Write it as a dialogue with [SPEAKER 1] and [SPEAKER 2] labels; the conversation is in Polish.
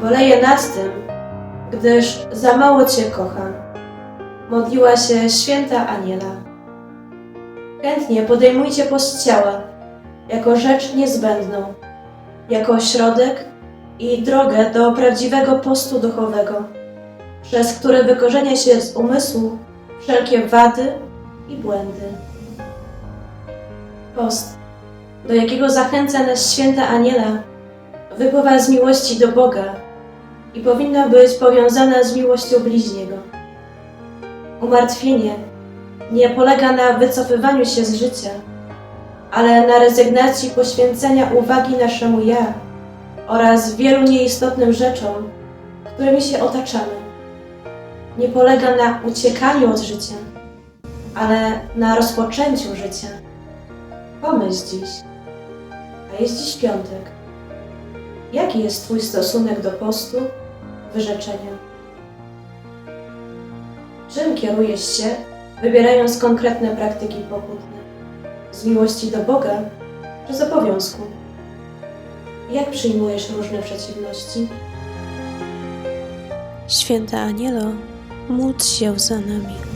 [SPEAKER 1] Boleję nad tym, gdyż za mało Cię kocham. Modliła się święta Aniela. Chętnie podejmujcie post ciała jako rzecz niezbędną, jako środek i drogę do prawdziwego postu duchowego, przez który wykorzenia się z umysłu wszelkie wady i błędy. Post, do jakiego zachęca nas święta Aniela, wypływa z miłości do Boga i powinna być powiązana z miłością bliźniego. Umartwienie nie polega na wycofywaniu się z życia, ale na rezygnacji poświęcenia uwagi naszemu ja oraz wielu nieistotnym rzeczom, którymi się otaczamy. Nie polega na uciekaniu od życia, ale na rozpoczęciu życia. Pomyśl dziś, a jest dziś piątek. Jaki jest Twój stosunek do postu, wyrzeczenia? Czym kierujesz się, wybierając konkretne praktyki pokutne? Z miłości do Boga czy z obowiązku? Jak przyjmujesz różne przeciwności?
[SPEAKER 2] Święta Anielo, módl się za nami.